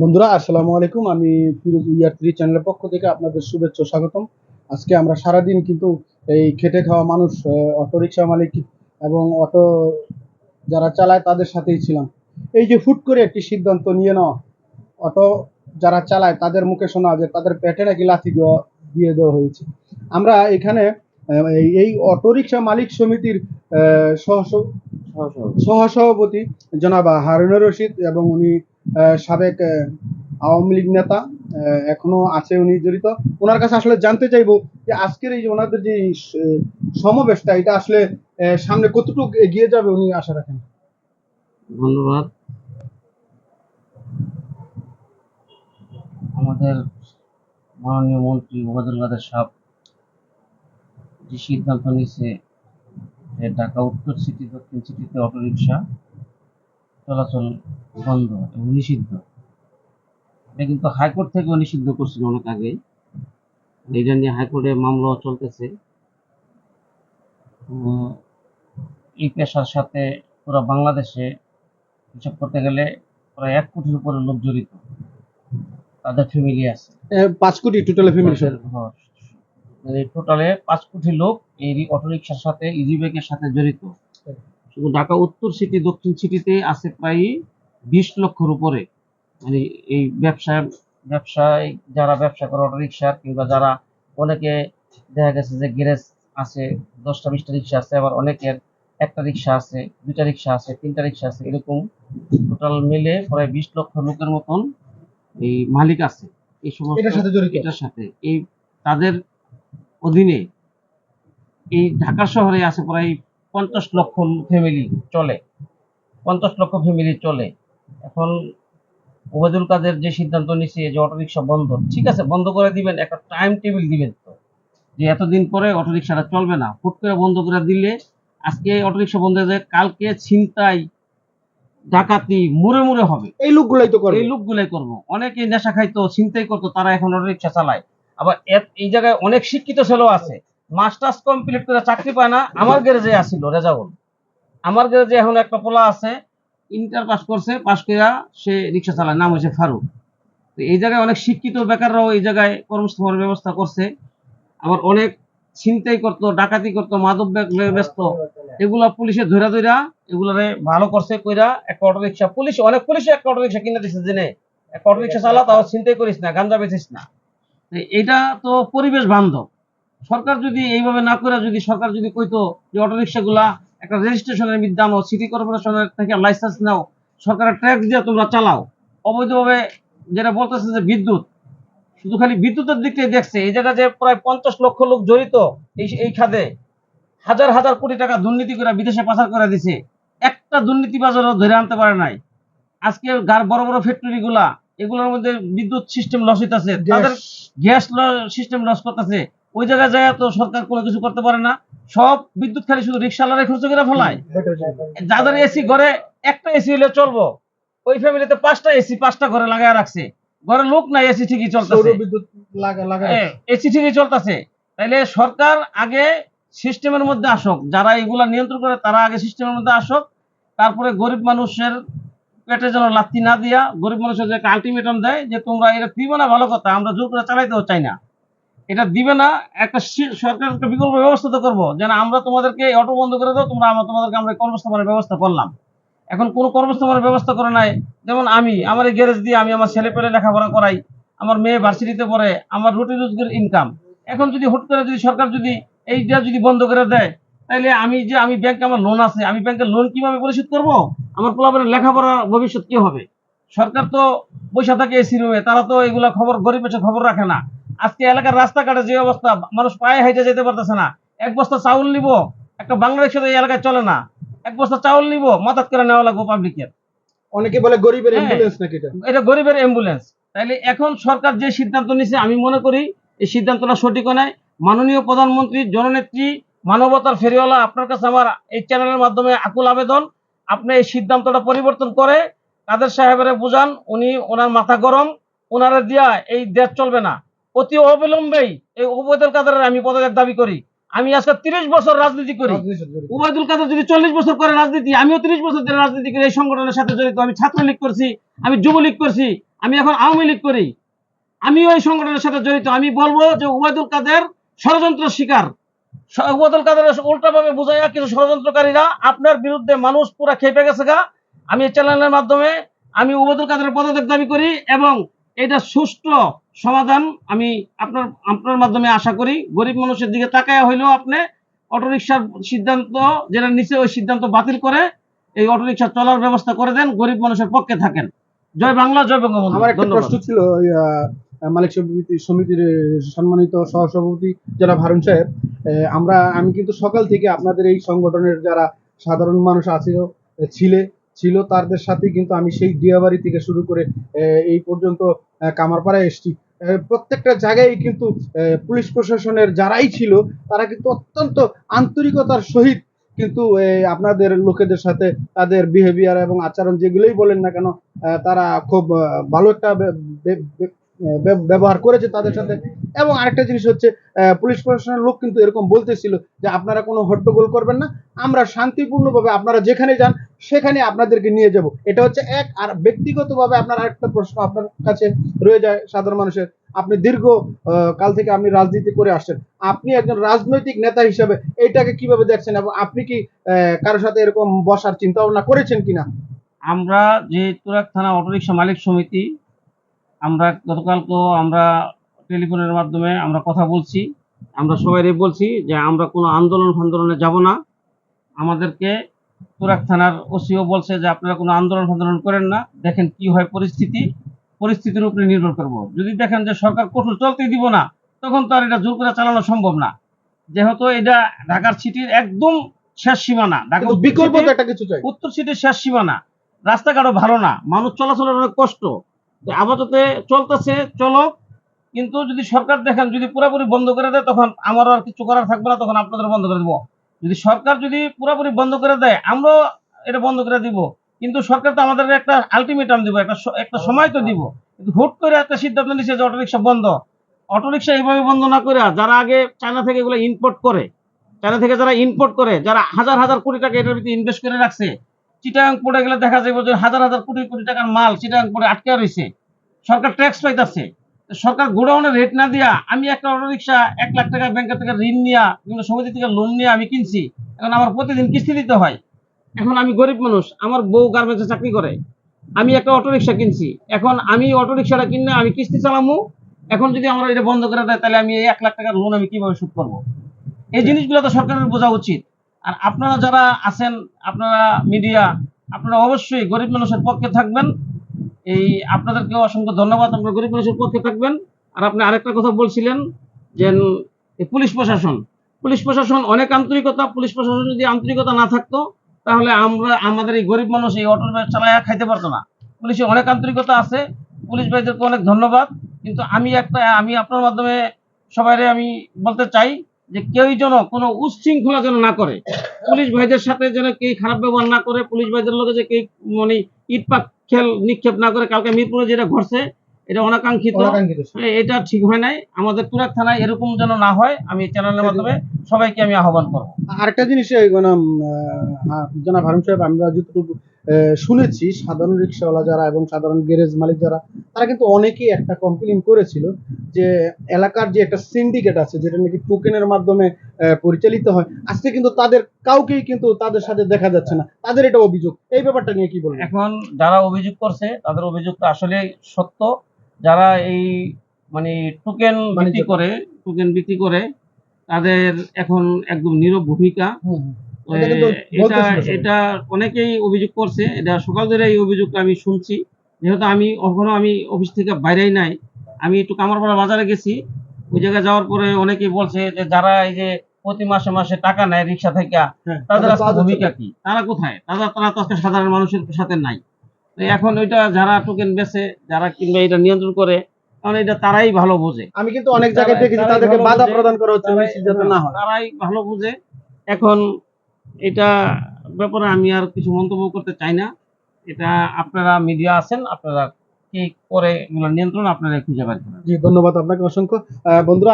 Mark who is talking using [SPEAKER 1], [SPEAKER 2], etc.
[SPEAKER 1] বন্ধুরা আসসালামু আলাইকুম। আমি ফিরোজ উইয়ার থ্রি চ্যানেলের পক্ষ থেকে আপনাদের শুভেচ্ছা স্বাগতম। আজকে আমরা সারাদিন কিন্তু এই খেটে খাওয়া মানুষ অটোরিকশা মালিক এবং অটো যারা চালায় তাদের সাথেই ছিলাম। এই যে হুট করে একটি সিদ্ধান্ত নিয়ে নেওয়া অটো যারা চালায় তাদের মুখে শোনা যে তাদের পেটে নাকি লাথি দেওয়া দিয়ে দেওয়া হয়েছে। আমরা এখানে এই- অটোরিকশা মালিক সমিতির সহ সহসভাপতি জনাব হারুনুর রশিদ এবং উনি সাবেক আওয়ামী লীগ নেতা এখনও আছে উনি জড়িত। ওনার কাছে আসলে জানতে চাইব যে আজকের এই যে ওনাদের যে সমাবেশটা, এটা আসলে সামনে কতটুকু এগিয়ে যাবে উনি আশা রাখেন?
[SPEAKER 2] ধন্যবাদ। আমাদের মাননীয় মন্ত্রী ওবায়দুল কাদের সাহেব যে সিদ্ধান্ত নিয়েছে ঢাকা উত্তর সিটি, দক্ষিণ সিটিতে অটোরিকশা চলাচল বন্ধ এবং নিষিদ্ধ। এটা কিন্তু হাইকোর্ট থেকেও নিষিদ্ধ করছিল অনেক আগেই। এটা নিয়ে হাইকোর্টে মামলাও চলতেছে। এই পেশার সাথে পুরো বাংলাদেশে হিসাব করতে গেলে প্রায় এক কোটির উপরে লোক জড়িত। তাদের ফ্যামিলি আছে।
[SPEAKER 1] পাঁচ কোটি টোটাল ফ্যামিলি
[SPEAKER 2] মানে টোটালে পাঁচ কোটি লোক এই অটোরিকশার সাথে ইজি সাথে জড়িত। ঢাকা উত্তর সিটি দক্ষিণ সিটিতে আছে প্রায় বিশ লক্ষর উপরে। মানে এই ব্যবসা ব্যবসায় যারা ব্যবসা করে অটোরিকশার কিংবা যারা অনেকে দেখা গেছে যে গ্যারেজ আছে দশটা বিশটা রিক্সা আছে আবার অনেকের একটা রিক্সা আছে দুইটা রিক্সা আছে তিনটা রিক্সা আছে এরকম টোটাল মিলে প্রায় বিশ লক্ষ লোকের মতন এই মালিক আছে। এই সমস্ত
[SPEAKER 1] এটার সাথে।
[SPEAKER 2] এই তাদের অধীনে এই ঢাকা শহরে আছে প্রায় পঞ্চাশ লক্ষ ফ্যামিলি চলে। পঞ্চাশ লক্ষ ফ্যামিলি চলে। এখন ওবায়দুল কাদের যে সিদ্ধান্ত নিচ্ছে যে অটোরিকশা বন্ধ ঠিক আছে বন্ধ করে দিবেন একটা টাইম টেবিল দিবেন তো। যে এতদিন পরে অটোরিকশাটা চলবে না। হুট করে বন্ধ করে দিলে আজকে অটোরিকশা বন্ধ হয়ে যায় কালকে ছিনতাই ডাকাতি মুড়ে মুড়ে হবে।
[SPEAKER 1] এই লোকগুলাই তো করে
[SPEAKER 2] এই লোকগুলাই করব। অনেকে নেশা খাইতো ছিনতাই করতো তারা এখন রিক্সা চালায়। আবার এই জায়গায় অনেক শিক্ষিত ছেলেও আছে। মাস্টার্স কমপ্লিট করে চাকরি পায় না, আমার গ্যারেজে আসিল রেজাউল। আমার গ্যারেজে এখন একটা পোলা আছে, ইন্টার পাস করছে, পাস করে সে রিক্সা চালায়, নাম হয়েছে ফারুক। তো এই জায়গায় অনেক শিক্ষিত বেকাররাও এই জায়গায় কর্মস্থলের ব্যবস্থা করছে। আবার অনেক ছিনতাই করতো, ডাকাতি করতো, মাদক ব্যস্ত। এগুলা পুলিশে ধরা ধরা এগুলারে ভালো করছে, কইরা একটা অটো রিক্সা পুলিশ, অনেক পুলিশে একটা অটো রিক্সা কিনে দিচ্ছে জেনে একটা অটো রিক্সা চালা, তাও চিন্তাই করিস না, গাঞ্জা বেচিস না। এটা তো পরিবেশ বান্ধব। সরকার যদি এইভাবে না করে যদি সরকার যদি কইতো যে অটো রিক্সাগুলা একটা রেজিস্ট্রেশনের আনো সিটি কর্পোরেশনের থেকে লাইসেন্স নাও সরকারের ট্যাক্স দিয়ে তোমরা চালাও। অবৈধভাবে যেটা বলতেছে যে বিদ্যুৎ শুধু খালি বিদ্যুতের দিকটাই দেখছে। এই জায়গায় যে প্রায় পঞ্চাশ লক্ষ লোক জড়িত এই এই খাতে হাজার হাজার কোটি টাকা দুর্নীতি করে বিদেশে পাচার করে দিছে। একটা দুর্নীতিবাজারও ধরে আনতে পারে নাই। আজকে গার বড় বড় ফ্যাক্টরি গুলা এগুলোর মধ্যে বিদ্যুৎ সিস্টেম লস হইতাছে। তাদের গ্যাস। সিস্টেম লস করতেছে। ওই জায়গায় যায় তো সরকার কোনো কিছু করতে পারে না। সব বিদ্যুৎ খালি শুধু রিক্সাওয়ালারে খরচ করে ফেলায়। যাদের এসি ঘরে একটা এসি হলে চলবো ওই ফ্যামিলিতে পাঁচটা এসি পাঁচটা ঘরে লাগায় রাখছে। ঘরে লোক নাই এসি ঠিকই চলতেছে। এসি ঠিকই চলতেছে। তাইলে সরকার আগে সিস্টেমের মধ্যে আসুক। যারা এগুলা নিয়ন্ত্রণ করে তারা আগে সিস্টেমের মধ্যে আসুক। তারপরে গরিব মানুষের পেটে যেন লাত্তি না দিয়া গরিব মানুষের যে আলটিমেটাম দেয় যে তোমরা এটা দিবে না ভালো কথা আমরা জোর করে চালাইতেও চাই না। এটা দিবে না, একটা সরকার একটা বিকল্প ব্যবস্থা তো করব। যেন আমরা তোমাদেরকে অটো বন্ধ করে দাও, তোমরা আমরা তোমাদেরকে আমরা কর্মস্থাপনের ব্যবস্থা করলাম। এখন কোনো কর্মস্থাপনের ব্যবস্থা করে নাই। যেমন আমি, আমার এই গ্যারেজ দিয়ে আমি আমার ছেলে পেলে লেখাপড়া করাই, আমার মেয়ে ভার্সিটিতে পড়ে, আমার রুটি রোজগার ইনকাম এখন যদি হুট করে যদি সরকার যদি এইটা যদি বন্ধ করে দেয় তাহলে আমি যে আমি ব্যাংকে আমার লোন আছে, আমি ব্যাংকের লোন কীভাবে পরিশোধ করব? আমার পোলাপের লেখাপড়ার ভবিষ্যৎ কি হবে? সরকার তো পয়সা থাকে এসি রুমে তারা তো এগুলা খবর, গরিব খবর রাখে না। আজকে এলাকার রাস্তাঘাটে যে অবস্থা মানুষ পায়ে হেঁটে যেতে পারতেছে না। এক বস্তা চাউল নিব একটা বাংলাদেশ এই এলাকায় চলে না। এক বস্তা চাউল নিব মাথাত করে নেওয়া লাগবে পাবলিকের।
[SPEAKER 1] অনেকে বলে গরিবের। অ্যাম্বুলেন্স নাকি এটা?
[SPEAKER 2] এটা গরিবের অ্যাম্বুলেন্স তাইলে এখন সরকার যে সিদ্ধান্ত নিছে আমি মনে করি এই সিদ্ধান্তটা সঠিক নয় মাননীয় প্রধানমন্ত্রী জননেত্রী মানবতার ফেরিওয়ালা আপনার কাছে আমার এই চ্যানেলের মাধ্যমে আকুল আবেদন। আপনি এই সিদ্ধান্তটা পরিবর্তন করে কাদের সাহেবের বুঝান উনি ওনার মাথা গরম ওনারা দিয়া এই দেশ চলবে না। অতি অবিলম্বেই এই উবৈদুল কাদের আমি পদত্যাগ দাবি করি। আমি আজকে তিরিশ বছর রাজনীতি করি। উবায়দুল কাদের যদি চল্লিশ বছর করে রাজনীতি আমিও তিরিশ বছর ধরে রাজনীতি করে এই সংগঠনের সাথে জড়িত। আমি ছাত্রলীগ করছি আমি যুবলীগ করছি আমি এখন আওয়ামী লীগ করি। আমি ওই সংগঠনের সাথে জড়িত। আমি বলব যে উবায়দুল কাদের ষড়যন্ত্র শিকার। উবায়দুল কাদের উল্টাভাবে বুঝাইয়া কিছু ষড়যন্ত্রকারীরা আপনার বিরুদ্ধে মানুষ পুরা খেপে গেছে গা। আমি এই চ্যানেলের মাধ্যমে আমি উবায়দুল কাদের পদত্যাগ দাবি করি এবং এটা সুষ্ঠু সমাধান আমি আপনার আপনার মাধ্যমে আশা করি। গরিব মানুষের দিকে তাকায় হইলেও আপনি অটোরিকশার সিদ্ধান্ত যেটা নিচে ওই সিদ্ধান্ত বাতিল করে এই অটোরিকশা চলার ব্যবস্থা করে দেন গরিব মানুষের পক্ষে থাকেন। জয় বাংলা জয় বঙ্গবন্ধু।
[SPEAKER 1] আমার একটা প্রশ্ন ছিল মালিক সমিতি সমিতির সম্মানিত সহসভাপতি যারা ভারুন সাহেব আমরা আমি কিন্তু সকাল থেকে আপনাদের এই সংগঠনের যারা সাধারণ মানুষ আছে ছিলে ছিল তাদের সাথে কিন্তু আমি সেই দিয়াবাড়ি থেকে শুরু করে এই পর্যন্ত কামারপাড়ায় এসেছি। প্রত্যেকটা জায়গায় কিন্তু পুলিশ প্রশাসনের যারাই ছিল, তারা কিন্তু অত্যন্ত আন্তরিকতার সহিত কিন্তু আপনাদের লোকেদের সাথে তাদের বিহেভিয়ার এবং আচরণ যেগুলোই বলেন না কেন তারা খুব ভালো একটা ব্যবহার করেছে তাদের সাথে। এবং আরেকটা জিনিস হচ্ছে পুলিশ প্রশাসনের লোক কিন্তু এরকম বলতেছিল যে, আপনারা কোনো হট্টগোল করবেন না। আমরা শান্তিপূর্ণভাবে আপনারা যেখানে যান সেখানে আপনাদেরকে নিয়ে যাব। এটা হচ্ছে এক। আর ব্যক্তিগতভাবে আপনার আরেকটা প্রশ্ন আপনার কাছে রয়ে যায়, সাধারণ মানুষের। আপনি দীর্ঘ কাল থেকে আপনি রাজনীতি করে আসছেন। আপনি একজন রাজনৈতিক নেতা হিসেবে এইটাকে কীভাবে দেখছেন এবং আপনি কি কারোর সাথে এরকম বসার চিন্তা ভাবনা করেছেন কিনা?
[SPEAKER 2] আমরা যে তুরাক থানা অটোরিকশা মালিক সমিতি, আমরা গতকালকেও আমরা টেলিফোনের মাধ্যমে আমরা কথা বলছি। আমরা সবাই বলছি যে আমরা কোনো আন্দোলন ফান্দোলনে যাব না। আমাদেরকে তুরাক থানার ওসিও বলছে যে আপনারা কোনো আন্দোলন ফান্দোলন করেন না দেখেন কি হয় পরিস্থিতি পরিস্থিতির উপরে নির্ভর করব। যদি দেখেন যে সরকার কঠোর চলতেই দিব না তখন তো আর এটা জোর করে চালানো সম্ভব না। যেহেতু এটা ঢাকার সিটির একদম শেষ সীমানা ঢাকা
[SPEAKER 1] বিকল্প একটা কিছু চাই।
[SPEAKER 2] উত্তর সিটির শেষ সীমানা রাস্তাঘাটও ভালো না মানুষ চলাচলের অনেক কষ্ট। আপাতত চলতেছে চলো কিন্তু যদি সরকার দেখেন যদি পুরোপুরি বন্ধ করে দেয় তখন আমারও আর কিছু করার থাকবে না তখন আপনাদের বন্ধ করে দেবো। যদি সরকার যদি পুরোপুরি বন্ধ করে দেয়, আমরাও এটা বন্ধ করে দিব। কিন্তু সরকার তো আমাদের একটা আলটিমেটাম দিব, একটা একটা সময় তো দিব। হুট করে একটা সিদ্ধান্ত নিচ্ছে যে অটোরিকশা বন্ধ। অটোরিক্সা এইভাবে বন্ধ না করে যারা আগে চায়না থেকে এগুলো ইম্পোর্ট করে, চায়না থেকে যারা ইম্পোর্ট করে, যারা হাজার হাজার কোটি টাকা এটার ভিতরে ইনভেস্ট করে রাখছে চিটাং পড়ে গেলে দেখা যাবে যে হাজার হাজার কোটি কোটি টাকার মাল চিটাং পড়ে আটকে রয়েছে সরকার ট্যাক্স পাইতেছে। সরকার গোডাউনের রেট না দিয়া আমি একটা অটো রিক্সা এক লাখ টাকা ব্যাংকের থেকে ঋণ নিয়া, বিভিন্ন সমিতি থেকে লোন নিয়ে আমি কিনছি। এখন আমার প্রতিদিন কিস্তি দিতে হয়। এখন আমি গরিব মানুষ, আমার বউ গার্মেন্টসে চাকরি করে। আমি একটা অটো রিক্সা কিনছি। এখন আমি অটো রিক্সাটা কিনে আমি কিস্তি চালামু। এখন যদি আমার এটা বন্ধ করে দেয়, তাহলে আমি এই এক লাখ টাকার লোন আমি কীভাবে শোধ করব? এই জিনিসগুলো তো সরকারের বোঝা উচিত। আর আপনারা যারা আছেন, আপনারা মিডিয়া আপনারা অবশ্যই গরিব মানুষের পক্ষে থাকবেন। এই আপনাদেরকে অসংখ্য ধন্যবাদ। আপনারা গরিব মানুষের পক্ষে থাকবেন। আর আপনি আরেকটা কথা বলছিলেন যে পুলিশ প্রশাসন। পুলিশ প্রশাসন অনেক আন্তরিকতা, পুলিশ প্রশাসন যদি আন্তরিকতা না থাকতো, তাহলে আমরা, আমাদের এই গরিব মানুষ এই অটো চালায়া খাইতে পারতো না। পুলিশে অনেক আন্তরিকতা আছে। পুলিশ ভাইদেরকে অনেক ধন্যবাদ। কিন্তু আমি একটা, আমি আপনার মাধ্যমে সবাই আমি বলতে চাই যে কেউই যেন কোনো উচ্ছৃঙ্খলা যেন না করে। পুলিশ ভাইদের সাথে যেন কেউ খারাপ ব্যবহার না করে, পুলিশ ভাইদের লোকে যে কেউ মানে ইট খেল নিক্ষেপ না করে কালকে মিরপুরে যেটা ঘটছে এটা অনাকাঙ্ক্ষিত। হ্যাঁ, এটা ঠিক হয় নাই। আমাদের তুরাক থানায় এরকম যেন না হয় আমি চ্যানেলের মাধ্যমে সবাইকে আমি আহ্বান করব।
[SPEAKER 1] আরেকটা জিনিস হ্যাঁ, জনাব হারুন সাহেব আমরা যতটুকু শুনেছি সাধারণ রিক্সাওয়ালা যারা এবং সাধারণ গ্যারেজ মালিক যারা তারা কিন্তু অনেকেই একটা কমপ্লেন করেছিল যে এলাকার যে একটা সিন্ডিকেট আছে যেটা নাকি টোকেনের মাধ্যমে পরিচালিত হয় আজকে কিন্তু তাদের কাউকেই কিন্তু তাদের সাথে দেখা যাচ্ছে না। তাদের এটা অভিযোগ। এই ব্যাপারটা নিয়ে কি বলবেন?
[SPEAKER 2] এখন যারা অভিযোগ করছে তাদের অভিযোগটা আসলে সত্য। যারা এই মানে টোকেন বিক্রি করে টোকেন বিক্রি করে তাদের এখন একদম নীরব ভূমিকা।
[SPEAKER 1] এটা
[SPEAKER 2] অনেকেই অভিযোগ করছে। এটা সকাল ধরে এই অভিযোগটা আমি শুনছি। যেহেতু আমি কখনো আমি অফিস থেকে বাইরেই নাই আমি একটু কামারপাড়া বাজারে গেছি। ওই জায়গায় যাওয়ার পরে অনেকেই বলছে যে যারা এই যে প্রতি মাসে মাসে টাকা নেয় রিক্সা থেকে
[SPEAKER 1] হ্যাঁ,
[SPEAKER 2] তাদের ভূমিকা কি? তারা কোথায়? তারা তারা তো আজকে সাধারণ মানুষের সাথে নাই। এখন ওইটা যারা টোকেন বেচে যারা কিংবা এটা নিয়ন্ত্রণ করে কারণ এটা তারাই ভালো বোঝে।
[SPEAKER 1] আমি কিন্তু অনেক জায়গায় দেখেছি তাদেরকে বাধা প্রদান করা হচ্ছে
[SPEAKER 2] তারাই-
[SPEAKER 1] যাতে না হয়।
[SPEAKER 2] তারাই ভালো বুঝে। এখন এটা ব্যাপারে আমি আর কিছু মন্তব্য করতে চাই না। এটা আপনারা মিডিয়া আছেন, আপনারা কি করে এগুলো নিয়ন্ত্রণ আপনারা খুঁজে করেন।
[SPEAKER 1] জি, ধন্যবাদ আপনাকে অসংখ্য। বন্ধুরা